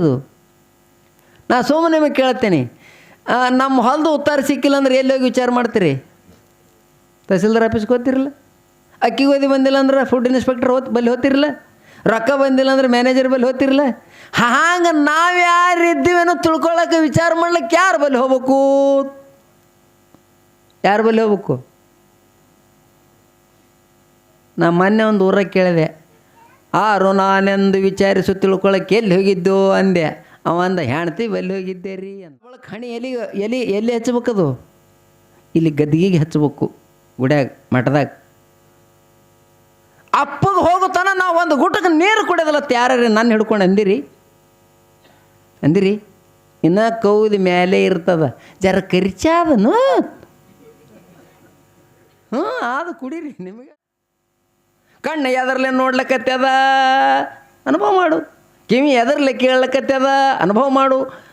ನಾ ಸುಮ್ಮನೆ ನಿಮಗೆ ಕೇಳ್ತೇನೆ. ನಮ್ಮ ಹೊಲದು ಉತ್ತಾರ ಸಿಕ್ಕಿಲ್ಲ ಅಂದ್ರೆ ಎಲ್ಲಿ ಹೋಗಿ ವಿಚಾರ ಮಾಡ್ತೀರಿ? ತಹಸೀಲ್ದಾರ್ ಆಫೀಸ್ಗೆ ಹೋಗ್ತಿರಲ್ಲ? ಅಕ್ಕಿ ಗೋಧಿ ಬಂದಿಲ್ಲ ಅಂದ್ರೆ ಫುಡ್ ಇನ್ಸ್ಪೆಕ್ಟರ್ ಹೋತ್ ಬಲ್ಲಿ ಹೋಗ್ತಿರಲ್ಲ? ರೊಕ್ಕ ಬಂದಿಲ್ಲ ಅಂದ್ರೆ ಮ್ಯಾನೇಜರ್ ಬಲ್ಲಿ ಹೋಗ್ತಿರಲ್ಲ? ಹಾಂಗೆ ನಾವು ಯಾರು ಇದ್ದೀವೇನೋ ತಿಳ್ಕೊಳಕ್ಕೆ ವಿಚಾರ ಮಾಡ್ಲಿಕ್ಕೆ ಯಾರು ಬಲ್ಲಿ ಹೋಗ್ಬೇಕು? ಯಾರು ಬಲ್ಲಿ ಹೋಗ್ಬೇಕು? ನಾ ಮೊನ್ನೆ ಒಂದು ಊರಾಗ ಕೇಳಿದೆ. ಆರು ನಾನೆಂದು ವಿಚಾರಿಸು ತಿಳ್ಕೊಳಕ್ಕೆ ಎಲ್ಲಿ ಹೋಗಿದ್ದು ಅಂದೆ. ಅವಂದ ಹೆಣ್ತಿ ಎಲ್ಲಿ ಹೋಗಿದ್ದೆ ರೀ ಅಂತ ಹಣಿ ಎಲ್ಲಿ ಎಲ್ಲಿ ಎಲ್ಲಿ ಹಚ್ಚಬೇಕದು? ಇಲ್ಲಿ ಗದ್ದಿಗೆ ಹಚ್ಚಬೇಕು, ಗುಡ್ಯಾಗ, ಮಠದಾಗ. ಅಪ್ಪಗೆ ಹೋಗುತ್ತಾನ ನಾವು ಒಂದು ಗುಟ್ಟಕ್ಕೆ ನೀರು ಕುಡಿಯೋದಲ್ಲ, ಯಾರ್ಯಾರು ನನ್ನ ಹಿಡ್ಕೊಂಡು ಅಂದಿರಿ? ಅಂದಿರಿ? ಇನ್ನ ಕೌದಿ ಮೇಲೆ ಇರ್ತದ. ಜರ ಕರಿಚಾದನು? ಹ್ಞೂ ಅದು ಕುಡೀರಿ ನಿಮಗೆ. ಕಣ್ಣು ಎದರ್ಲೆ ನೋಡ್ಲಕತ್ಯದ ಅನುಭವ ಮಾಡು. ಕಿವಿ ಎದರ್ಲೆ ಕೇಳಕತ್ಯದ ಅನುಭವ ಮಾಡು.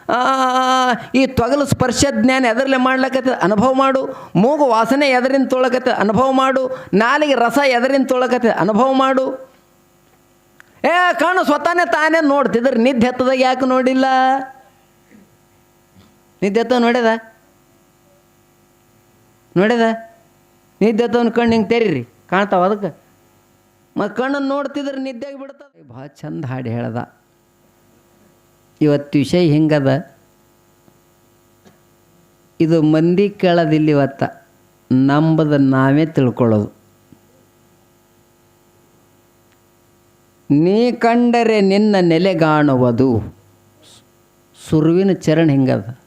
ಈ ತೊಗಲು ಸ್ಪರ್ಶ ಜ್ಞಾನ ಎದರ್ಲೆ ಮಾಡ್ಲಕತ್ತದ ಅನುಭವ ಮಾಡು. ಮೂಗು ವಾಸನೆ ಎದರಿಂದ ತೊಳಕತ್ತೆ ಅನುಭವ ಮಾಡು. ನಾಲಿಗೆ ರಸ ಎದರಿಂದ ತೊಳಕತ್ತೆ ಅನುಭವ ಮಾಡು. ಏ, ಕಣ್ಣು ಸ್ವತಾನೆ ತಾನೇ ನೋಡ್ತಿದ್ರೆ. ನಿದ್ದೆ ಹತ್ತದಾಗ ಯಾಕೆ ನೋಡಿಲ್ಲ? ನಿದ್ದೆ ಹತ್ತವ ನೋಡ್ಯದ? ನೋಡ್ಯದ? ನಿದ್ದೆ ಹತ್ತವನ್ನು ಕಣ್ಣು ಹಿಂಗೆ ತೆರೀರಿ. ಕಾಣ್ತಾವ ಅದಕ್ಕೆ? ಕಣ್ಣನ್ನು ನೋಡ್ತಿದ್ರೆ ನಿದ್ದೆಗೆ ಬಿಡ್ತದೆ. ಭಾಳ ಚಂದ ಹಾಡು ಹೇಳ್ದ. ಇವತ್ತು ವಿಷಯ ಹಿಂಗದ. ಇದು ಮಂದಿ ಕೇಳೋದಿಲ್ಲ ಇವತ್ತ. ನಂಬದ ನಾವೇ ತಿಳ್ಕೊಳ್ಳೋದು. ನೀ ಕಂಡರೆ ನಿನ್ನ ನೆಲೆಗಾಣುವುದು ಸುರುವಿನ ಚರಣ ಹಿಂಗದ.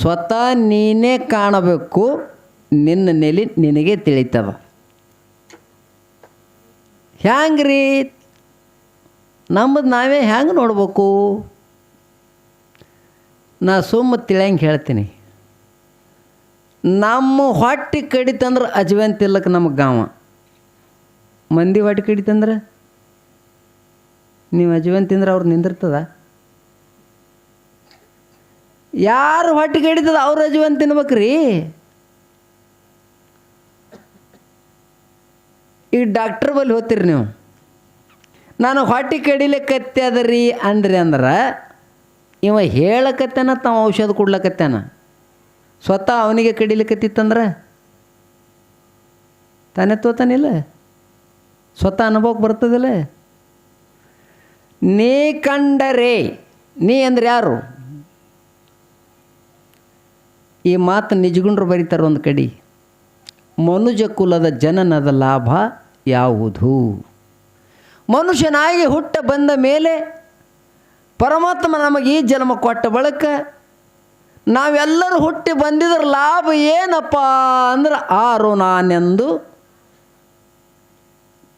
ಸ್ವತಃ ನೀನೇ ಕಾಣಬೇಕು. ನಿನ್ನ ನೆಲೆ ನಿನಗೆ ತಿಳಿತದ. ಹ್ಯಾಂಗ್ರಿ? ನಮ್ಮದು ನಾವೇ ಹ್ಯಾಂಗೆ ನೋಡ್ಬೇಕು? ನಾ ಸುಮ್ಮ ತಿಳಿಯಂಗೆ ಹೇಳ್ತೀನಿ. ನಮ್ಮ ಹೊಟ್ಟೆ ಕಡಿತಂದ್ರೆ ಅಜ್ವೇನ್ ತಿಲ್ಲಕ್ಕೆ ನಮಗೆ ಗಾವ. ಮಂದಿ ಹೊಟ್ಟೆ ಕಡಿತಂದ್ರೆ? ನೀವು ಅಜ್ವೇನ್ ತಿಂದ್ರೆ ಅವ್ರು ನಿಂದಿರ್ತದ? ಯಾರು ಹೊಟ್ಟೆ ಕಡಿತದ ಅವ್ರು ತಿನ್ಬೇಕು ತಿನ್ಬೇಕ್ರಿ ಈಗ ಡಾಕ್ಟ್ರ್ ಬಲ್ಲಿ ಹೋಗ್ತೀರಿ ನೀವು. ನಾನು ಹೊಟ್ಟೆ ಕಡಿಲಿಕ್ಕತ್ತೆ ಅದ ರೀ ಅಂದ್ರಿ ಅಂದ್ರೆ, ಇವ ಹೇಳಕತ್ತೇನ ತಾವು ಔಷಧ ಕೊಡ್ಲಕತ್ತಾನ? ಸ್ವತಃ ಅವನಿಗೆ ಕಡಿಲಿಕ್ಕತ್ತಿತ್ತಂದ್ರೆ ತಾನೇ ತೋತಾನಿಲ್ಲ? ಸ್ವತಃ ಅನುಭವಕ್ಕೆ ಬರ್ತದಿಲ್ಲ? ನೀ ಕಂಡರೆ, ನೀ ಅಂದ್ರೆ ಯಾರು? ಈ ಮಾತು ನಿಜಗುಂಡ್ರು ಬರೀತಾರೆ ಒಂದು ಕಡೆ. ಮನುಜ ಕುಲದ ಜನನದ ಲಾಭ ಯಾವುದು? ಮನುಷ್ಯನಾಗಿ ಹುಟ್ಟ ಬಂದ ಮೇಲೆ ಪರಮಾತ್ಮ ನಮಗೆ ಈ ಜನ್ಮ ಕೊಟ್ಟ ಬಳಿಕ ನಾವೆಲ್ಲರೂ ಹುಟ್ಟಿ ಬಂದಿದ್ರ ಲಾಭ ಏನಪ್ಪ ಅಂದ್ರೆ ಆರು ನಾನೆಂದು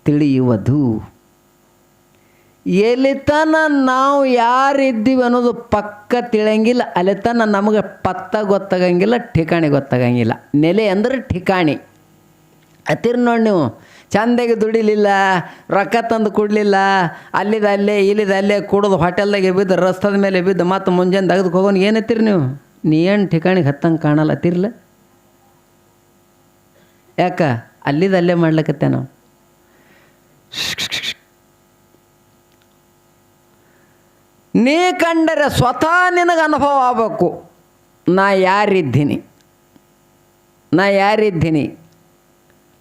ತಿಳಿಯುವುದು. ಎಲ್ಲಿತನ ನಾವು ಯಾರಿದ್ದೀವಿ ಅನ್ನೋದು ಪಕ್ಕ ತಿಳಿಯಂಗಿಲ್ಲ ಅಲ್ಲಿತನ ನಮಗೆ ಪತ್ತ ಗೊತ್ತಾಗಂಗಿಲ್ಲ, ಠಿಕಾಣಿ ಗೊತ್ತಾಗಂಗಿಲ್ಲ. ನೆಲೆ ಅಂದ್ರೆ ಠಿಕಾಣಿ. ಹತ್ತಿರ ನೋಡಿ ನೀವು ಚಂದಾಗಿ ದುಡಿಲಿಲ್ಲ, ರೊಕ್ಕ ತಂದು ಕೊಡಲಿಲ್ಲ, ಅಲ್ಲಿದ ಅಲ್ಲೇ, ಇಲ್ಲಿದ ಅಲ್ಲೇ ಕುಡಿದು ಹೋಟೆಲ್ದಾಗೆ ಬಿದ್ದು, ರಸ್ತದ ಮೇಲೆ ಬಿದ್ದು ಮತ್ತು ಮುಂಜಾನೆ ತೆಗೆದು ಹೋಗೋನು ಏನತ್ತೀರಿ ನೀವು? ನೀ ಏನು ಠಿಕಾಣಿಗೆ ಹತ್ತಂಗೆ ಕಾಣಲ್ಲ ಹತ್ತಿರಲ್ಲ ಯಾಕ? ಅಲ್ಲಿದ ಅಲ್ಲೇ ನಾವು? ನೀ ಕಂಡರೆ ಸ್ವತಃ ನಿನಗೆ ಅನುಭವ ಆಗಬೇಕು. ನಾ ಯಾರಿದ್ದೀನಿ? ನಾ ಯಾರಿದ್ದೀನಿ?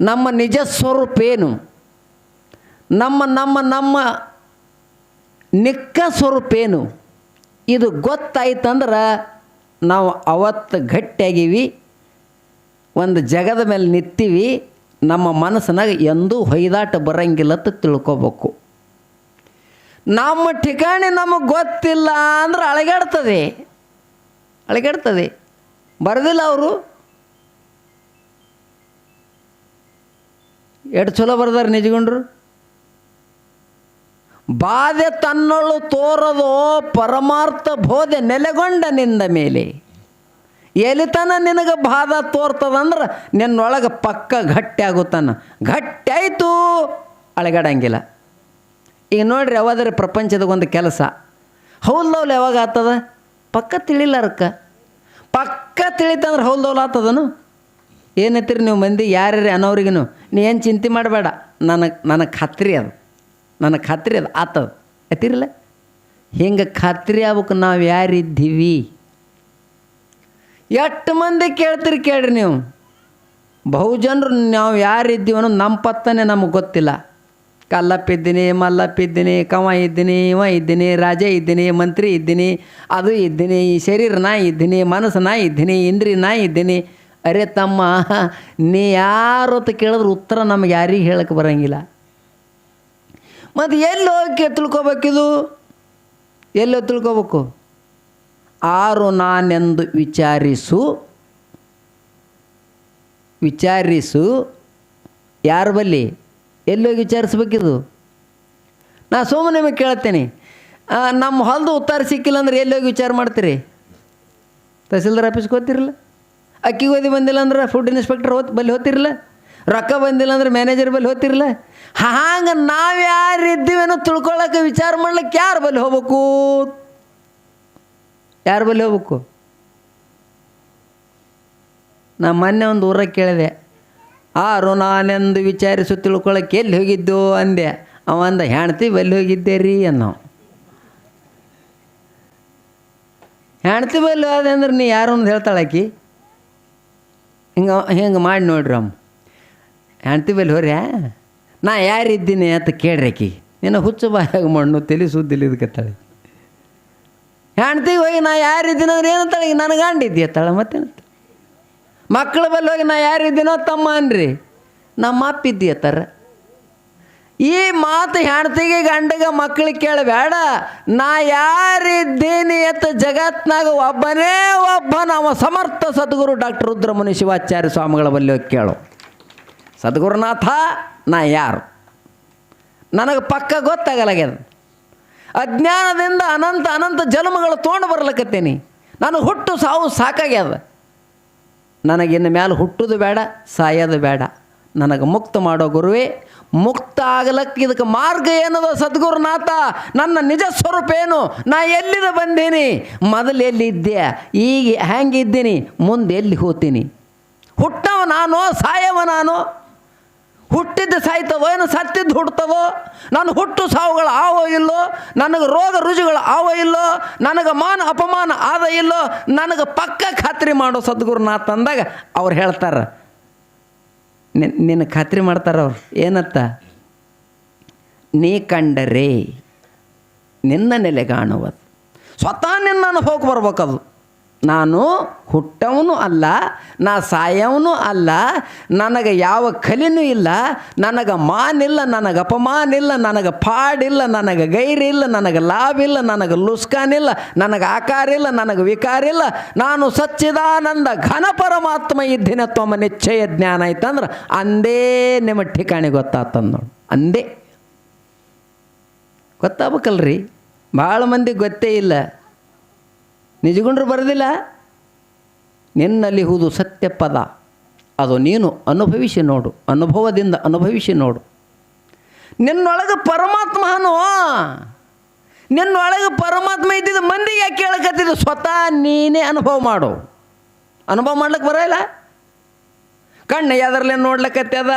ನಮ್ಮ ನಿಜ ಸ್ವರೂಪ ಏನು? ನಮ್ಮ ನಮ್ಮ ನಮ್ಮ ನಿಕ್ಕ ಸ್ವರೂಪ ಏನು? ಇದು ಗೊತ್ತಾಯ್ತಂದ್ರೆ ನಾವು ಅವತ್ತು ಗಟ್ಟಿಯಾಗೀವಿ, ಒಂದು ಜಗದ ಮೇಲೆ ನಿಂತೀವಿ ನಮ್ಮ ಮನಸ್ಸಿನಾಗ ಎಂದೂ ಹೊಯ್ದಾಟ ಬರಂಗಿಲ್ಲ ಅಂತ ತಿಳ್ಕೊಬೇಕು. ನಮ್ಮ ಠಿಕಾಣಿ ನಮಗೆ ಗೊತ್ತಿಲ್ಲ ಅಂದ್ರೆ ಅಳಗಾಡ್ತದೆ. ಅಳಗಾಡ್ತದೆ. ಬರೋದಿಲ್ಲ ಅವರು? ಎಷ್ಟು ಚಲೋ ಬರ್ದಾರೆ ನಿಜಗೊಂಡ್ರು? ಬಾಧೆ ತನ್ನಳು ತೋರದೋ ಪರಮಾರ್ಥ ಬೋಧೆ ನೆಲೆಗೊಂಡ ನಿಂದ ಮೇಲೆ. ಎಲಿತನ ನಿನಗೆ ಬಾಧ ತೋರ್ತದಂದ್ರೆ ನಿನ್ನೊಳಗೆ ಪಕ್ಕ ಗಟ್ಟಿ ಆಗುತ್ತಾನ. ಗಟ್ಟಿ ಆಯಿತು ಅಳಗಾಡಂಗಿಲ್ಲ. ಈಗ ನೋಡ್ರಿ ಯಾವಾದ್ರೆ ಪ್ರಪಂಚದ ಒಂದು ಕೆಲಸ. ಹೌದೌಲ್ ಯಾವಾಗ ಆಗ್ತದ ಪಕ್ಕ ತಿಳಿಲಾರಕ್ಕ. ಪಕ್ಕ ತಿಳಿತಂದ್ರೆ ಹೌದೌಲ್ ಆಗ್ತದನು ಏನತ್ತೀರಿ ನೀವು ಮಂದಿ ಯಾರ್ಯಾರು ಅನ್ನೋರಿಗೂ ನೀ ಏನು ಚಿಂತೆ ಮಾಡಬೇಡ. ನನಗೆ ನನಗೆ ಖಾತ್ರಿ ಅದು. ನನಗೆ ಖಾತ್ರಿ ಅದು. ಆತದ ಎತ್ತಿರಲ್ಲ ಹಿಂಗೆ ಖಾತ್ರಿ ಆಗ್ಬೇಕು ನಾವು ಯಾರಿದ್ದೀವಿ? ಎಷ್ಟು ಮಂದಿ ಕೇಳ್ತೀರಿ ಕೇಳ್ರಿ ನೀವು? ಬಹುಜನರು ನಾವು ಯಾರಿದ್ದೀವಿ ನಮ್ಮ ಪತ್ತನೆ ನಮಗೆ ಗೊತ್ತಿಲ್ಲ. ಕಲ್ಲಪ್ಪಿದ್ದೀನಿ, ಮಲ್ಲಪ್ಪಿದ್ದೀನಿ, ಕವ ಇದ್ದೀನಿ, ಇವ ಇದ್ದೀನಿ, ರಾಜ ಇದ್ದೀನಿ, ಮಂತ್ರಿ ಇದ್ದೀನಿ, ಅದು ಇದ್ದೀನಿ ಈ ಶರೀರ ನಾ ಇದ್ದೀನಿ, ಮನಸ್ಸು ನಾ ಇದ್ದೀನಿ, ಇಂದ್ರಿ ನಾ ಇದ್ದೀನಿ ಅರೆ ತಮ್ಮ, ನೀ ಯಾರು ಅಂತ ಕೇಳಿದ್ರೆ ಉತ್ತರ ನಮ್ಗೆ ಯಾರಿಗೆ ಹೇಳಕ್ಕೆ ಬರೋಂಗಿಲ್ಲ. ಮತ್ತು ಎಲ್ಲಿ ಹೋಗಿ ತಿಳ್ಕೊಬೇಕಿದು ಎಲ್ಲಿ ಹೋಗಿ ತಿಳ್ಕೊಬೇಕು? ಆರು ನಾನೆಂದು ವಿಚಾರಿಸು. ವಿಚಾರಿಸು. ಯಾರು ಬಲ್ಲಿ? ಎಲ್ಲೋಗಿ ವಿಚಾರಿಸ್ಬೇಕಿದು ನಾ ಸುಮ್ಮನೆ ನಿಮಗೆ ಕೇಳ್ತೇನೆ. ನಮ್ಮ ಹೊಲದ ಉತ್ತರ ಸಿಕ್ಕಿಲ್ಲ ಅಂದ್ರೆ ಎಲ್ಲೋಗಿ ವಿಚಾರ ಮಾಡ್ತೀರಿ? ತಹಸೀಲ್ದಾರ್ ಆಫೀಸ್ಗೆ ಹೋಗ್ತಿರಲ್ಲ? ಅಕ್ಕಿ ಗೋಧಿ ಬಂದಿಲ್ಲ ಅಂದ್ರೆ ಫುಡ್ ಇನ್ಸ್ಪೆಕ್ಟರ್ ಹೋತ್ ಬಲ್ಲಿ ಹೋತಿರ್ಲ. ರೊಕ್ಕ ಬಂದಿಲ್ಲ ಅಂದ್ರೆ ಮ್ಯಾನೇಜರ್ ಬಲ್ಲಿ ಹೋಗ್ತಿರಲ್ಲ ಹಾಂಗೆ ನಾವು ಯಾರು ಇದ್ದೀವೇನೋ ತಿಳ್ಕೊಳಕ್ಕೆ ವಿಚಾರ ಮಾಡ್ಲಿಕ್ಕೆ ಯಾರು ಬಲ್ಲಿ ಹೋಗ್ಬೇಕು? ಯಾರು ಬಲ್ಲಿ ಹೋಗ್ಬೇಕು? ನಾ ಮೊನ್ನೆ ಒಂದು ಊರಾಗ ಕೇಳಿದೆ. ಆರು ನಾನೆಂದು ವಿಚಾರಿಸು ತಿಳ್ಕೊಳಕ್ಕೆ ಎಲ್ಲಿ ಹೋಗಿದ್ದು? ಅಂದೆ. ಅವ ಅಂದ, ಹೆಣ್ತಿ ಬಲ್ಲಿ ಹೋಗಿದ್ದೆ ರೀ ಅನ್ನೋ. ಹೆಣ್ತಿ ಬಲ್ಲಿ ಹೋದೆ ಅಂದ್ರೆ ನೀ ಯಾರು? ಅಂದು ಹೇಳ್ತಾಳಾಕಿ ಹಿಂಗೆ ಹಿಂಗೆ ಮಾಡಿ ನೋಡ್ರಿ ಅಮ್ಮ. ಹೆಂಡ್ತಿವಲ್ಲಿ ಬಲ್ಲಿ ಹೋರ್ಯಾ? ನಾ ಯಾರಿದ್ದೀನಿ ಅಂತ ಕೇಳ್ರಿ ಆಕಿ. ನಿನ್ನ ಹುಚ್ಚು ಬಾಯಾಗ ಮಣ್ಣು, ತಲೆ ಸುದ್ದಿಲ್ಲ ಇದಕ್ಕತ್ತಾಳೆ ಹೆಂಡ್ತಿಗೆ ಹೋಗಿ ನಾ ಯಾರಿದ್ದೀನಿ ಅಂದ್ರೆ ಏನಂತಾಳೆ? ಈಗ ನನಗೆ ಗಂಡಿದ್ದಿ ಅತ್ತಾಳ ಮತ್ತೇನಂತ? ಮಕ್ಕಳ ಬಲ್ಲಿ ಹೋಗಿ ನಾ ಯಾರಿದ್ದೀನೋ ತಮ್ಮ ಅನ್ರಿ. ನಮ್ಮ ಅಪ್ಪ ಇದ್ದಿ ಅತ್ತಾರ ಈ ಮಾತು ಹೆಣ್ತಿಗೆ ಗಂಡಗ ಮಕ್ಕಳು ಕೇಳಬೇಡ ನಾ ಯಾರಿದ್ದೀನಿ ಅಂತ ಜಗತ್ನಾಗ ಒಬ್ಬನೇ ಒಬ್ಬ ನಾವು ಸಮರ್ಥ ಸದ್ಗುರು ಡಾಕ್ಟರ್ ರುದ್ರಮುನಿ ಶಿವಾಚಾರ್ಯ ಸ್ವಾಮಿಗಳ ಹೋಗಿ ಕೇಳು. ಸದ್ಗುರುನಾಥ, ನಾ ಯಾರು? ನನಗೆ ಪಕ್ಕ ಗೊತ್ತಾಗಲಾಗ್ಯದ. ಅಜ್ಞಾನದಿಂದ ಅನಂತ ಅನಂತ ಜನ್ಮಗಳು ತೊಗೊಂಡು ಬರ್ಲಕತ್ತೀನಿ. ನಾನು ಹುಟ್ಟು ಸಾವು ಸಾಕಾಗ್ಯದ. ನನಗಿನ್ನು ಮ್ಯಾಲೆ ಹುಟ್ಟುದು ಬೇಡ, ಸಾಯೋದು ಬೇಡ. ನನಗೆ ಮುಕ್ತ ಮಾಡೋ ಗುರುವೇ, ಮುಕ್ತ ಆಗಲಕ್ಕೆ ಇದಕ್ಕೆ ಮಾರ್ಗ ಏನದ ಸದ್ಗುರುನಾಥ? ನನ್ನ ನಿಜ ಸ್ವರೂಪ ಏನು? ನಾ ಎಲ್ಲಿದ ಬಂದೀನಿ? ಮೊದಲು ಎಲ್ಲಿದ್ದೆ ಈಗ ಹೆಂಗಿದ್ದೀನಿ ಮುಂದೆ ಎಲ್ಲಿ ಹೋತೀನಿ ಹುಟ್ಟವ ನಾನು, ಸಾಯವ ನಾನು? ಹುಟ್ಟಿದ್ದು ಸಾಯ್ತವೋ ಏನು ಸತ್ತಿದ್ದು ಹುಡ್ತವೋ ನಾನು ಹುಟ್ಟು ಸಾವುಗಳು ಆವೋ ಇಲ್ಲೋ? ನನಗೆ ರೋಗ ರುಜುಗಳು ಆವೋ ಇಲ್ಲೋ? ನನಗೆ ಮಾನ ಅಪಮಾನ ಆದ ಇಲ್ಲೋ? ನನಗೆ ಪಕ್ಕ ಖಾತ್ರಿ ಮಾಡೋ ಸದ್ಗುರುನಾಥ ಅಂದಾಗ ಅವ್ರು ಹೇಳ್ತಾರೆ ನಿನ್ನ ಖಾತ್ರಿ ಮಾಡ್ತಾರೆ ಅವ್ರು. ಏನತ್ತ? ನೀ ಕಂಡರೆ ನಿನ್ನ ನೆಲೆಗಾಣುವುದು. ಸ್ವತಃ ನಿನ್ನ ಅನುಭವಕ್ಕೆ ಬರ್ಬೇಕದು. ನಾನು ಹುಟ್ಟವನು ಅಲ್ಲ, ನಾ ಸಾಯವನು ಅಲ್ಲ, ನನಗೆ ಯಾವ ಕಲಿನೂ ಇಲ್ಲ, ನನಗೆ ಮಾನಿಲ್ಲ, ನನಗೆ ಅಪಮಾನ ಇಲ್ಲ ನನಗೆ ಪಾಡಿಲ್ಲ, ನನಗೆ ಗೈರಿಲ್ಲ, ನನಗೆ ಲಾಭ ಇಲ್ಲ ನನಗೆ ಲುಸ್ಕಾನಿಲ್ಲ, ನನಗೆ ಆಕಾರ ಇಲ್ಲ ನನಗೆ ವಿಕಾರ ಇಲ್ಲ ನಾನು ಸಚ್ಚಿದಾನಂದ ಘನ ಪರಮಾತ್ಮ ಇದ್ದೇನೆ ತಮ್ಮ ನಿಶ್ಚಯ ಜ್ಞಾನ ಆಯ್ತಂದ್ರೆ ಅಂದೇ ನಿಮ್ಮ ಠಿಕಾಣಿ ಗೊತ್ತಾತಂದು ನೋಡಿ, ಅಂದೇ. ಗೊತ್ತಾಗಬೇಕಲ್ರಿ? ಭಾಳ ಮಂದಿಗೆ ಗೊತ್ತೇ ಇಲ್ಲ. ನಿಜಗುಂಡ್ರು ಬರೋದಿಲ್ಲ? ನಿನ್ನಲ್ಲಿ ಹೂದು ಸತ್ಯ ಪದ ಅದು ನೀನು ಅನುಭವಿಸಿ ನೋಡು, ಅನುಭವದಿಂದ ಅನುಭವಿಸಿ ನೋಡು. ನಿನ್ನೊಳಗೆ ಪರಮಾತ್ಮನು, ನಿನ್ನೊಳಗೆ ಪರಮಾತ್ಮ ಇದ್ದಿದ್ದು ಮಂದಿಗೆ ಯಾಕೆ ಕೇಳಕತ್ತಿದ್ದು ಸ್ವತಃ ನೀನೇ ಅನುಭವ ಮಾಡು. ಅನುಭವ ಮಾಡ್ಲಿಕ್ಕೆ ಬರೋಲ್ಲ ಕಣ್ಣು ಎದರ್ಲೆ ನೋಡ್ಲಕತ್ಯದ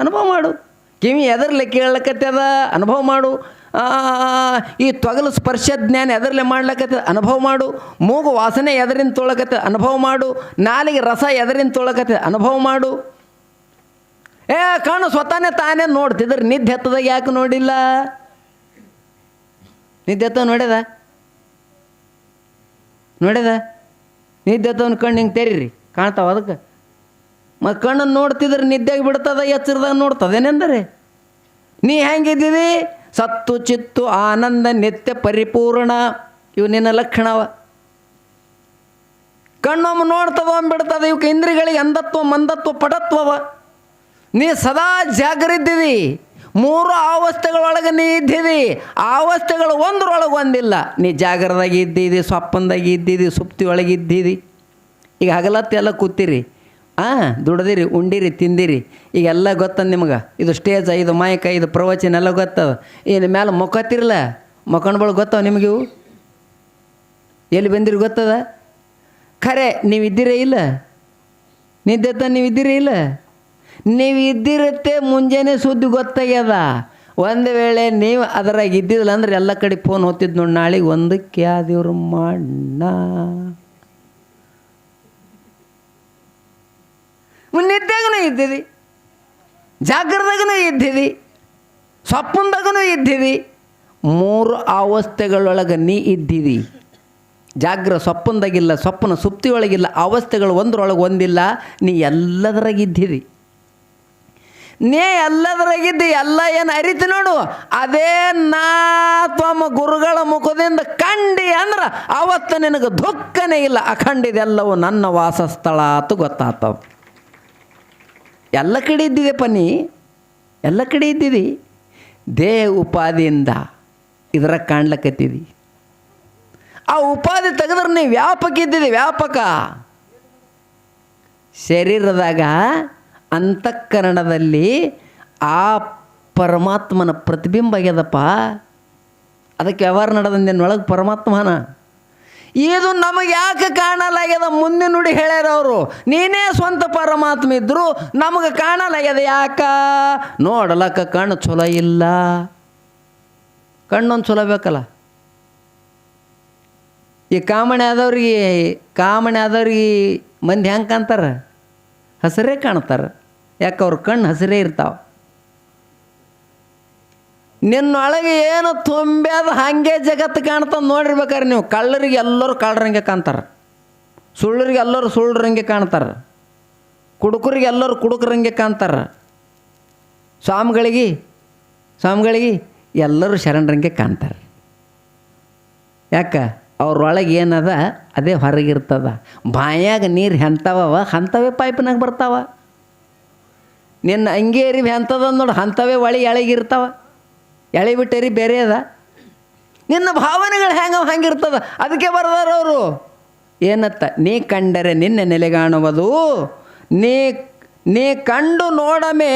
ಅನುಭವ ಮಾಡು. ಕಿವಿ ಎದರ್ಲೆ ಅದ ಅನುಭವ ಮಾಡು. ಈ ತೊಗಲು ಸ್ಪರ್ಶ ಜ್ಞಾನ ಎದರ್ಲೆ ಮಾಡ್ಲಕತ್ತದ ಅನುಭವ ಮಾಡು. ಮೂಗು ವಾಸನೆ ಎದರಿಂದ ತೊಳಕತ್ತದ ಅನುಭವ ಮಾಡು. ನಾಲಿಗೆ ರಸ ಎದರಿಂದ ತೊಳಕತ್ತದ ಅನುಭವ ಮಾಡು. ಏ, ಕಣ್ಣು ಸ್ವತಾನೆ ತಾನೇ ನೋಡ್ತಿದ್ರೆ. ನಿದ್ದೆ ಹತ್ತದಾಗ ಯಾಕೆ ನೋಡಿಲ್ಲ? ನಿದ್ದೆ ಹತ್ತ ನೋಡ್ಯದ? ನೋಡ್ಯದ? ನಿದ್ದೆ ಹತ್ತವನ್ನು ಕಣ್ಣು ಹಿಂಗೆ ತೆರೀರಿ? ಕಾಣ್ತಾವ ಅದಕ್ಕೆ? ಮತ್ತು ಕಣ್ಣನ್ನು ನೋಡ್ತಿದ್ರೆ ನಿದ್ದೆಗೆ ಬಿಡ್ತದ, ಎಚ್ಚರದಾಗ ನೋಡ್ತದೇನೆಂದರೆ? ನೀ ಹೆಂಗಿದ್ದೀವಿ? ಸತ್ತು ಚಿತ್ತು ಆನಂದ ನಿತ್ಯ ಪರಿಪೂರ್ಣ. ಇವು ನಿನ್ನ ಲಕ್ಷಣವ ಕಣ್ಣೊಮ್ಮೆ ನೋಡ್ತವ ಅಂಬಿಡ್ತದೆ ಇವಕ್ಕೆ ಇಂದ್ರಿಗಳಿಗೆ ಅಂಧತ್ವ, ಮಂದತ್ವ ಪಟತ್ವವ ನೀ ಸದಾ ಜಾಗರಿದ್ದೀವಿ ಮೂರು ಅವಸ್ಥೆಗಳೊಳಗೆ ನೀ ಇದ್ದೀವಿ ಆ ಅವಸ್ಥೆಗಳು ಒಂದರೊಳಗೆ ಒಂದಿಲ್ಲ. ನೀ ಜಾಗರದಾಗಿ ಇದ್ದೀವಿ ಸ್ವಪ್ನದಾಗಿ ಇದ್ದೀವಿ ಸುಪ್ತಿ ಒಳಗೆ ಇದ್ದೀವಿ ಈಗ ಹಗಲತ್ತೆಲ್ಲ ಕೂತಿರಿ. ಹಾಂ ದುಡ್ದಿರಿ, ಉಂಡಿರಿ, ತಿಂದಿರಿ. ಈಗೆಲ್ಲ ಗೊತ್ತದ ನಿಮ್ಗೆ. ಇದು ಸ್ಟೇಜ್ ಇದು ಮೈಕ ಇದು ಪ್ರವಚನ ಎಲ್ಲ ಗೊತ್ತದ. ಏನು ಮೇಲೆ ಮೊಕ್ಕತ್ತಿರಲ್ಲ ಮೊಕ್ಕಣ್ಗಳು ಗೊತ್ತವ ನಿಮಗೆ ಇವು? ಎಲ್ಲಿ ಬಂದಿರಿ ಗೊತ್ತದ? ಖರೆ, ನೀವು ಇದ್ದೀರೇ ಇಲ್ಲ? ನಿದ್ದೆತ್ತ ನೀವು ಇದ್ದೀರೇ ಇಲ್ಲ? ನೀವು ಇದ್ದಿರುತ್ತೆ ಮುಂಜಾನೆ ಸುದ್ದಿ ಗೊತ್ತಾಗ್ಯದ. ಒಂದು ವೇಳೆ ನೀವು ಅದರಾಗ ಇದ್ದಿದ್ದಿಲ್ಲ ಅಂದ್ರೆ ಎಲ್ಲ ಕಡೆ ಫೋನ್ ಹೊತ್ತಿದ್ದು ನೋಡಿ. ನಾಳೆಗೆ ಒಂದಕ್ಕೆ ಆದಿವ್ರು ಮಣ್ಣ. ನಿದ್ದೆಗೂ ಇದ್ದೀವಿ ಜಾಗ್ರದಾಗೂ ಇದ್ದೀವಿ ಸ್ವಪ್ನದಾಗೂ ಇದ್ದೀವಿ ಮೂರು ಅವಸ್ಥೆಗಳೊಳಗೆ ನೀ ಇದ್ದೀವಿ ಜಾಗ್ರ ಸ್ವಪ್ನದಾಗಿಲ್ಲ, ಸ್ವಪ್ನ ಸುಪ್ತಿಯೊಳಗಿಲ್ಲ, ಅವಸ್ಥೆಗಳು ಒಂದರೊಳಗೆ ಒಂದಿಲ್ಲ, ನೀ ಎಲ್ಲದರಾಗಿದ್ದೀರಿ ನೀ ಎಲ್ಲದರಾಗಿದ್ದಿ ಎಲ್ಲ ಏನು ಅರಿತು ನೋಡು, ಅದೇ ನಾ ತಮ್ಮ ಗುರುಗಳ ಮುಖದಿಂದ ಕಂಡಿ ಅಂದ್ರೆ ಅವತ್ತು ನಿನಗೆ ದುಃಖನೇ ಇಲ್ಲ, ಅಖಂಡಿದೆಲ್ಲವೂ ನನ್ನ ವಾಸಸ್ಥಳ ಆತು ಗೊತ್ತಾತವ. ಎಲ್ಲ ಕಡೆ ಇದ್ದಿದೆ ಪನಿ ಎಲ್ಲ ಕಡೆ ಇದ್ದಿದಿ. ದೇಹ ಉಪಾದಿಯಿಂದ ಇದರ ಕಾಣ್ಲಕ್ಕತ್ತಿದಿ ಆ ಉಪಾಧಿ ತೆಗೆದ್ರೆ ನೀವು ವ್ಯಾಪಕ ಇದ್ದಿದೆ, ವ್ಯಾಪಕ. ಶರೀರದಾಗ ಅಂತಃಕರಣದಲ್ಲಿ ಆ ಪರಮಾತ್ಮನ ಪ್ರತಿಬಿಂಬ ಆಗ್ಯದಪ್ಪ. ಅದಕ್ಕೆ ವ್ಯವಹಾರ ನಡೆದಂದೇನೊಳಗೆ ಪರಮಾತ್ಮನ? ಇದು ನಮಗೆ ಯಾಕೆ ಕಾಣಲಾಗ್ಯದ? ಮುಂದೆ ನುಡಿ ಹೇಳ್ಯಾರ ಅವರು. ನೀನೇ ಸ್ವಂತ ಪರಮಾತ್ಮ ಇದ್ರು ನಮಗೆ ಕಾಣಲಾಗ್ಯದ ಯಾಕ? ನೋಡಲಕ್ಕ ಕಣ್ಣು ಚಲೋ ಇಲ್ಲ. ಕಣ್ಣೊಂದು ಚಲೋ ಬೇಕಲ್ಲ? ಈ ಕಾಮಣೆ ಆದವ್ರಿಗೆ ಕಾಮಣೆ ಆದವ್ರಿಗೆ ಮಂದಿ ಹೆಂಗೆ ಕಾಣ್ತಾರೆ? ಹಸಿರೇ ಕಾಣ್ತಾರೆ. ಯಾಕೆ ಅವ್ರ ಕಣ್ಣು ಹಸಿರೇ ಇರ್ತಾವೆ? ನಿನ್ನೊಳಗೆ ಏನು ತುಂಬ್ಯಾದ ಹಾಗೆ ಜಗತ್ತು ಕಾಣ್ತದೆ ನೋಡಿರ್ಬೇಕಾರೆ ನೀವು ಕಳ್ಳರಿಗೆ ಎಲ್ಲರೂ ಕಳ್ಳರಂಗೆ ಕಾಣ್ತಾರೆ. ಸುಳ್ಳರಿಗೆ ಎಲ್ಲರೂ ಸುಳ್ಳರಂಗೆ ಕಾಣ್ತಾರೆ. ಕುಡುಕರಿಗೆ ಎಲ್ಲರೂ ಕುಡುಕರಂಗೆ ಕಾಣ್ತಾರೆ. ಸ್ವಾಮಿಗಳಿಗೆ ಸ್ವಾಮಿಗಳಿಗೆ ಎಲ್ಲರೂ ಶರಣರಂಗೆ ಕಾಣ್ತಾರೆ. ಯಾಕೆ? ಅವ್ರೊಳಗೆ ಏನದ? ಅದೇ ಹೊರಗಿರ್ತದ. ಬಾಯಾಗ ನೀರು ಹೆಂತವವ? ಅಂಥವೇ ಪೈಪ್ನಾಗ ಬರ್ತಾವ. ನಿನ್ನ ಅಂಗೇರಿ ಎಂಥದ ನೋಡು ಅಂಥವೇ ಒಳಿ ಎಳಗಿರ್ತಾವ. ಎಳೆ ಬಿಟ್ಟೇರಿ ಬೇರೆ ಅದ? ನಿನ್ನ ಭಾವನೆಗಳು ಹೆಂಗ ಹಂಗಿರ್ತದ? ಅದಕ್ಕೆ ಬರ್ದಾರ ಅವರು. ಏನತ್ತ? ನೀ ಕಂಡರೆ ನಿನ್ನೆ ನೆಲೆಗಾಣುವುದು. ನೀ ನೀ ಕಂಡು ನೋಡಮೆ.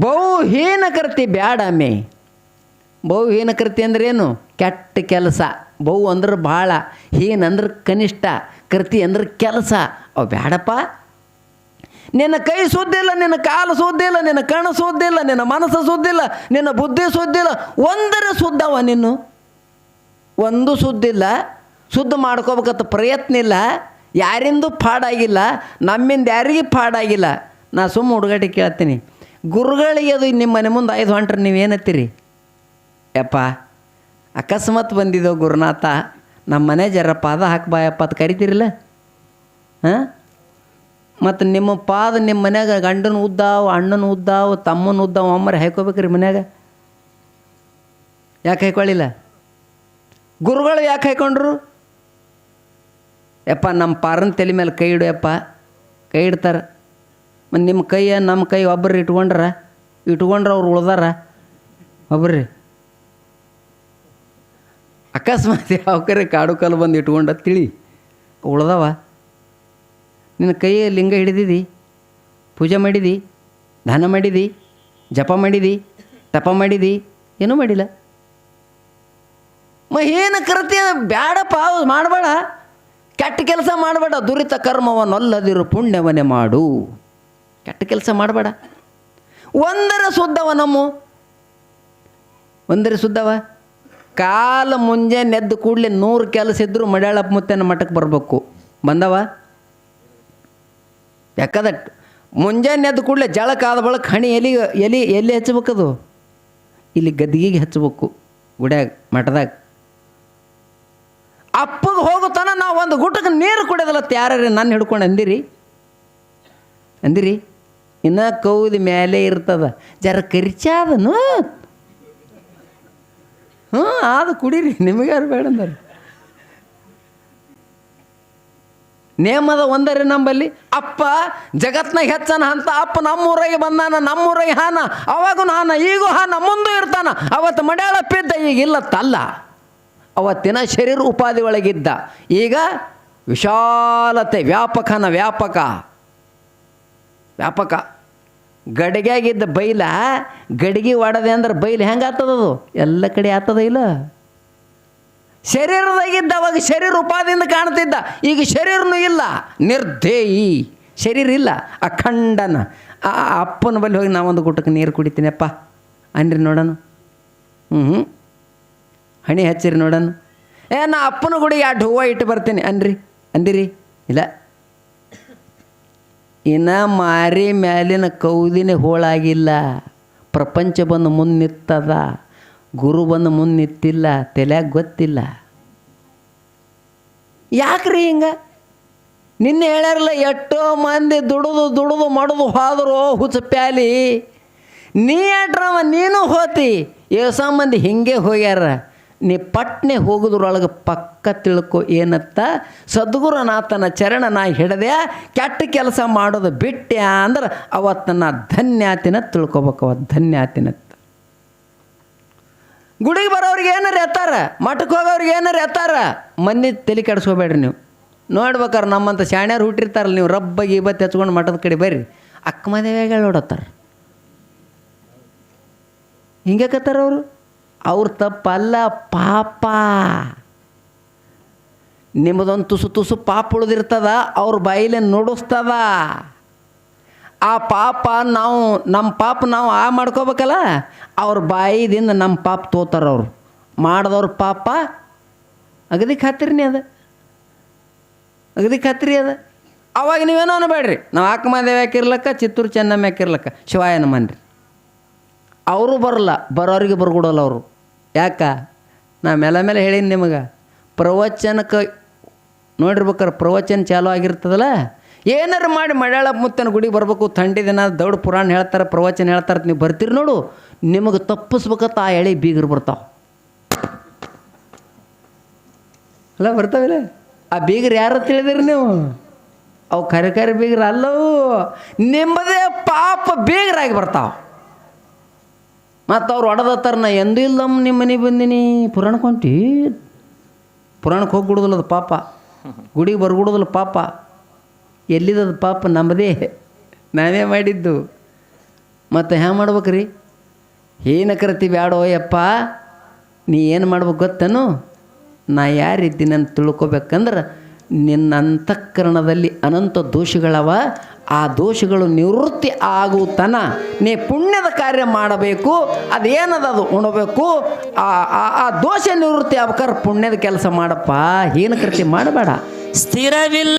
ಬಹುಹೀನ ಕೃತಿ ಬ್ಯಾಡಮೆ. ಬಹುಹೀನ ಕೃತಿ ಅಂದ್ರೆ ಏನು ಕೆಟ್ಟ ಕೆಲಸ. ಬಹು ಅಂದ್ರೆ ಭಾಳ ಹೀನ ಅಂದ್ರೆ ಕನಿಷ್ಠ. ಕೃತಿ ಅಂದ್ರೆ ಕೆಲಸ. ಅವು ಬೇಡಪ್ಪ ನಿನ್ನ ಕೈ ಸುದ್ದಿಲ್ಲ, ನಿನ್ನ ಕಾಲು ಸುದ್ದಿಲ್ಲ, ನಿನ್ನ ಕಣ್ಣು ಸುದ್ದಿಲ್ಲ, ನಿನ್ನ ಮನಸ್ಸು ಸುದ್ದಿಲ್ಲ, ನಿನ್ನ ಬುದ್ಧಿ ಸುದ್ದಿಲ್ಲ. ಒಂದರ ಸುದ್ದವ ನಿನ್ನ. ಒಂದು ಸುದ್ದಿಲ್ಲ ಶುದ್ಧ ಮಾಡ್ಕೋಬೇಕಂತ ಪ್ರಯತ್ನ ಇಲ್ಲ, ಯಾರಿಂದು ಪಾಡಾಗಿಲ್ಲ, ನಮ್ಮಿಂದ ಯಾರಿಗೂ ಪಾಡಾಗಿಲ್ಲ. ನಾ ಸುಮ್ಮ ಹುಡುಗಾಟಿ ಕೇಳ್ತೀನಿ. ಗುರುಗಳಿಗೆ ಅದು ನಿಮ್ಮ ಮನೆ ಮುಂದೆ ಐದು ಹೊಂಟ್ರೆ ನೀವೇನತ್ತೀರಿ ಯಪ್ಪ, ಅಕಸ್ಮಾತ್ ಬಂದಿದ್ದೋ ಗುರುನಾಥ, ನಮ್ಮ ಮನೆ ಜರ ಪಾದ ಹಾಕ್ಬಾಯಪ್ಪ ಅಂತ ಕರಿತೀರಿಲ್ಲ? ಹಾಂ? ಮತ್ತು ನಿಮ್ಮ ಪಾದ ನಿಮ್ಮ ಮನ್ಯಾಗ ಗಂಡನ ಉದ್ದಾವು, ಅಣ್ಣನ ಉದ್ದಾವು, ತಮ್ಮನ ಉದ್ದಾವು ಅಮ್ಮರ ಹಾಯ್ಕೋಬೇಕ್ರಿ ಮನ್ಯಾಗ. ಯಾಕೆ ಹಾಯ್ಕೊಳ್ಳಿಲ್ಲ ಗುರುಗಳು ಯಾಕೆ ಹಾಯ್ಕೊಂಡ್ರು? ಯಪ್ಪ ನಮ್ಮ ಪಾರನ ತಲೆ ಮೇಲೆ ಕೈ ಇಡು ಕೈ ಇಡ್ತಾರೆ. ಮತ್ತು ನಿಮ್ಮ ಕೈಯ ನಮ್ಮ ಕೈ ಒಬ್ಬರು ಇಟ್ಕೊಂಡ್ರ, ಇಟ್ಕೊಂಡ್ರೆ ಅವ್ರು ಉಳ್ದಾರ. ಒಬ್ರಿ. ಅಕಸ್ಮಾತ್ ಯಾವ ಕರೆ ಕಾಡು ಕಾಲು ಬಂದು ಇಟ್ಕೊಂಡ ತಿಳಿ. ಉಳ್ದವ. ನಿನ್ನ ಕೈಯ ಲಿಂಗ ಹಿಡಿದಿದಿ, ಪೂಜೆ ಮಾಡಿದಿ, ದಾನ ಮಾಡಿದಿ, ಜಪ ಮಾಡಿದಿ, ತಪ ಮಾಡಿದಿ, ಏನೂ ಮಾಡಿಲ್ಲ. ಮ ಏನು ಕರ್ತೀಯ ಬ್ಯಾಡಪ್ಪ ಮಾಡಬೇಡ. ಕೆಟ್ಟ ಕೆಲಸ ಮಾಡಬೇಡ, ದುರಿತ ಕರ್ಮವನ್ನೊಲ್ಲದಿರು ಪುಣ್ಯವನ್ನೇ ಮಾಡು. ಕೆಟ್ಟ ಕೆಲಸ ಮಾಡಬೇಡ. ಒಂದರ ಶುದ್ಧವ ನಮ್ಮ. ಒಂದರ ಶುದ್ಧವ ಕಾಲ ಮುಂಜಾನೆ ಎದ್ದು ಕೂಡಲೇ ನೂರು ಕೆಲಸ ಇದ್ದರೂ ಮಡ್ಯಾಳಪ್ಪ ಮುತ್ತನ ಮಠಕ್ಕೆ ಬರಬೇಕು. ಬಂದವ? ಯಾಕದಟ್ ಮುಂಜಾನೆ ಎದ್ದು ಕೂಡಲೇ ಜಳಕ್ಕೆ ಆದ ಬಳಕ ಹಣಿ ಎಲಿ ಎಲಿ ಎಲ್ಲಿ ಹಚ್ಚಬೇಕದು ಇಲ್ಲಿ ಗದ್ದಿಗೆಗೆ ಹಚ್ಚಬೇಕು, ಗುಡ್ಯಾಗ, ಮಠದಾಗ. ಅಪ್ಪಗೆ ಹೋಗುತ್ತಾನ ನಾವು ಒಂದು ಗುಟಕ್ಕೆ ನೀರು ಕುಡಿಯೋದಲ್ಲ ಯಾರ್ಯಾರು ನನ್ನ ಹಿಡ್ಕೊಂಡು ಅಂದಿರಿ. ಅಂದಿರಿ? ಇನ್ನೂ ಕೌದಿ ಮೇಲೆ ಇರ್ತದ. ಜರ ಕರಿಚಾದನು ಹ್ಞೂ ಅದು ಕುಡೀರಿ ನಿಮಗ್ಯಾರು ಬೇಡ ಅಂದಾರೆ. ನೇಮದ ಒಂದರಿ ನಂಬಲ್ಲಿ, ಅಪ್ಪ ಜಗತ್ನಾಗ ಹೆಚ್ಚನ ಅಂತ ಅಪ್ಪ ನಮ್ಮೂರಾಗೆ ಬಂದಾನ, ನಮ್ಮೂರಾಗೆ ಹಾನ, ಅವಾಗೂ ಹಾನ, ಈಗೂ ಹಾನ, ಮುಂದೂ ಇರ್ತಾನ. ಅವತ್ತು ಮಡ್ಯಾಳಪ್ಪಿದ್ದ ಈಗ ತಲ್ಲ. ಅವತ್ತಿನ ಶರೀರ ಉಪಾಧಿ ಒಳಗಿದ್ದ. ಈಗ ವಿಶಾಲತೆ ವ್ಯಾಪಕನ ವ್ಯಾಪಕ. ವ್ಯಾಪಕ. ಗಡಿಗೆಯಾಗಿದ್ದ ಬೈಲ, ಗಡಿಗೆ ಒಡದೆ ಅಂದ್ರೆ ಬೈಲ್ ಹೆಂಗೆ ಆಗ್ತದದು ಎಲ್ಲ ಕಡೆ ಆಗ್ತದ ಇಲ್ಲ? ಶರೀರದಾಗಿದ್ದ ಅವಾಗ ಶರೀರ ಉಪಾದಿಯಿಂದ ಕಾಣ್ತಿದ್ದ. ಈಗ ಶರೀರನೂ ಇಲ್ಲ. ನಿರ್ಧೇಯಿ ಶರೀರ ಇಲ್ಲ. ಅಖಂಡನ. ಆ ಅಪ್ಪನ ಬಳಿ ಹೋಗಿ ನಾವೊಂದು ಗುಟ್ಟಕ್ಕೆ ನೀರು ಕುಡಿತೀನಪ್ಪ. ಅನ್ರಿ ನೋಡೋಣ. ಹ್ಞೂ ಹಣಿ ಹಚ್ಚಿರಿ ನೋಡೋಣ. ಏ, ನಾ ಅಪ್ಪನ ಗುಡಿ ಎರಡು ಹೂವು ಇಟ್ಟು ಬರ್ತೀನಿ. ಅನ್ರಿ ಅಂದಿರಿ. ಇಲ್ಲ. ಇನ್ನ ಮಾರಿ ಮ್ಯಾಲಿನ ಕೌದಿನ ಹೋಳಾಗಿಲ್ಲ. ಪ್ರಪಂಚ ಬಂದು ಮುನ್ನಿತ್ತದ. ನಿತ್ತದ ಗುರು ಬಂದು ಮುಂದೆ ನಿಂತಿಲ್ಲ ತಲೆಯಾಗ ಗೊತ್ತಿಲ್ಲ. ಯಾಕ್ರಿ ಹಿಂಗ? ನಿನ್ನೆ ಹೇಳ್ಯಾರಲ್ಲ, ಎಷ್ಟೋ ಮಂದಿ ದುಡಿದು ದುಡಿದು, ಮಡದು ಹೋದ್ರು ಹುಚ್ಚ ಪ್ಯಾಲಿ. ನೀ ಅಡ್ರವ ನೀನು ಹೋತಿ. ಏಸ ಮಂದಿ ಹಿಂಗೆ ಹೋಗ್ಯಾರ. ನೀ ಪಟ್ನೆ ಹೋಗೋದ್ರೊಳಗೆ ಪಕ್ಕ ತಿಳ್ಕೊ ಏನತ್ತ? ಸದ್ಗುರುನಾಥನ ಚರಣ ನಾ ಹಿಡ್ದೆ, ಕೆಟ್ಟ ಕೆಲಸ ಮಾಡೋದು ಬಿಟ್ಟೆ ಅಂದ್ರೆ ಅವತ್ತು ಧನ್ಯಾತಿನ ತಿಳ್ಕೊಬೇಕು ಅವತ್ತು ಧನ್ಯಾತಿನತ್ ಗುಡಿಗೆ ಬರೋರಿಗೆ ಏನಾರು ಎತ್ತಾರ? ಮಠಕ್ಕೆ ಹೋಗೋರಿಗೆ ಏನಾರು ಎತ್ತಾರ? ಮಂದಿ ತಲೆ ಕೆಡಿಸ್ಕೋಬೇಡ್ರಿ ನೀವು. ನೋಡ್ಬೇಕಾರೆ ನಮ್ಮಂತ ಶಾಣ್ಯಾರು ಹುಟ್ಟಿರ್ತಾರಲ್ಲ ನೀವು ರಬ್ಬಗೆ ಇವತ್ತು ಹೆಚ್ಕೊಂಡು ಮಠದ ಕಡೆ ಬರ್ರಿ. ಅಕ್ಕ ಮದುವೆಗೆ ನೋಡತ್ತಾರ ಹಿಂಗೆ ಕತ್ತಾರ ಅವರು? ಅವ್ರ ತಪ್ಪಲ್ಲ, ಪಾಪ. ನಿಮ್ಮದೊಂದು ತುಸು ತುಸು ಪಾಪ ಉಳಿದಿರ್ತದ, ಅವ್ರ ಬಾಯಿಲೆ ನುಡಿಸ್ತದ. ಆ ಪಾಪ ನಾವು ನಮ್ಮ ಪಾಪ ನಾವು ಆ ಮಾಡ್ಕೋಬೇಕಲ್ಲ? ಅವ್ರ ಬಾಯಿದಿಂದ ನಮ್ಮ ಪಾಪ ತೋತಾರ ಅವರು. ಮಾಡಿದವ್ರ ಪಾಪ, ಅಗದಿ ಖಾತ್ರಿನೇ ಅದ. ಅಗದಿ ಖಾತ್ರಿ ಅದ. ಅವಾಗ ನೀವೇನೋ ಅನ್ಬೇಡ್ರಿ. ನಾವು ಆಕಮಾದೇವಿ ಹಾಕಿರ್ಲಕ್ಕ ಚಿತ್ತೂರು ಚೆನ್ನಮ್ಮ ಹಾಕಿರ್ಲಕ್ಕ ಶಿವಾಯನ ಮನ್ರಿ ಅವರು ಬರಲ್ಲ, ಬರೋರಿಗೆ ಬರ್ಕೊಡಲ್ಲ ಅವರು. ಯಾಕ? ನಾ ಮೇಲೆ ಮೇಲೆ ಹೇಳೀನಿ ನಿಮಗೆ. ಪ್ರವಚನಕ್ಕೆ ನೋಡಿರ್ಬೇಕಾರೆ ಪ್ರವಚನ ಚಾಲು ಆಗಿರ್ತದಲ್ಲ? ಏನಾರು ಮಾಡಿ ಮಡ್ಯಾಳ ಮುತ್ತನ ಗುಡಿಗೆ ಬರಬೇಕು ಥಂಡಿ ದಿನ ದೌಡ್ ಪುರಾಣ ಹೇಳ್ತಾರೆ, ಪ್ರವಚನ ಹೇಳ್ತಾರೆ, ನೀವು ಬರ್ತೀರಿ ನೋಡು, ನಿಮಗೆ ತಪ್ಪಿಸ್ಬೇಕತ್ತ ಆ ಎಳೆ ಬೀಗರು ಬರ್ತಾವೆ. ಅಲ್ಲ, ಬರ್ತಾವಿಲ್ಲ? ಆ ಬೀಗರು ಯಾರು ತಿಳಿದಿರಿ ನೀವು? ಅವು ಕರೆ ಕರೆ ಬೀಗರು ಅಲ್ಲವು ನಿಮ್ಮದೇ ಪಾಪ ಬೀಗರಾಗಿ ಬರ್ತಾವೆ. ಮತ್ತು ಅವ್ರು ಹೊಡೆದತ್ತಾರ ನಾ ಎಂದೂ ಇಲ್ಲಮ್ಮ ನಿಮ್ಮ ಮನೆಗೆ ಬಂದೀನಿ ಪುರಾಣಕ್ಕೆ ಹೊಂಟಿ? ಪುರಾಣಕ್ಕೆ ಹೋಗಿ ಬಿಡೋದಿಲ್ಲ ಅದು ಪಾಪ. ಗುಡಿಗೆ ಬರ್ಬಿಡೋದಿಲ್ಲ ಪಾಪ. ಎಲ್ಲಿದದು ಪಾಪ ನಮ್ಮದೇ? ನಾವೇ ಮಾಡಿದ್ದು. ಮತ್ತು ರೀ ಮಾಡ್ಬೇಕ್ರಿ? ಕೃತಿ ಬ್ಯಾಡೋ ಯಪ್ಪ, ನೀ ಏನು ಮಾಡ್ಬೇಕು ಗೊತ್ತನು? ನಾ ಯಾರಿದ್ದೀನಿ ಅಂತ ತಿಳ್ಕೊಬೇಕಂದ್ರೆ ನಿನ್ನ ಅಂತಃಕರಣದಲ್ಲಿ ಅನಂತ ದೋಷಗಳವ. ಆ ದೋಷಗಳು ನಿವೃತ್ತಿ ಆಗುತ್ತನ ನೀ ಪುಣ್ಯದ ಕಾರ್ಯ ಮಾಡಬೇಕು, ಅದೇನದ ಅದು ಉಣಬೇಕು. ಆ, ಆ- ಆ ದೋಷ ನಿವೃತ್ತಿ ಆಗ್ಬೇಕಾದ್ರೆ ಪುಣ್ಯದ ಕೆಲಸ ಮಾಡಪ್ಪ. ಏನು ಕೃತಿ ಮಾಡಬೇಡ. ಸ್ಥಿರವಿಲ್ಲ.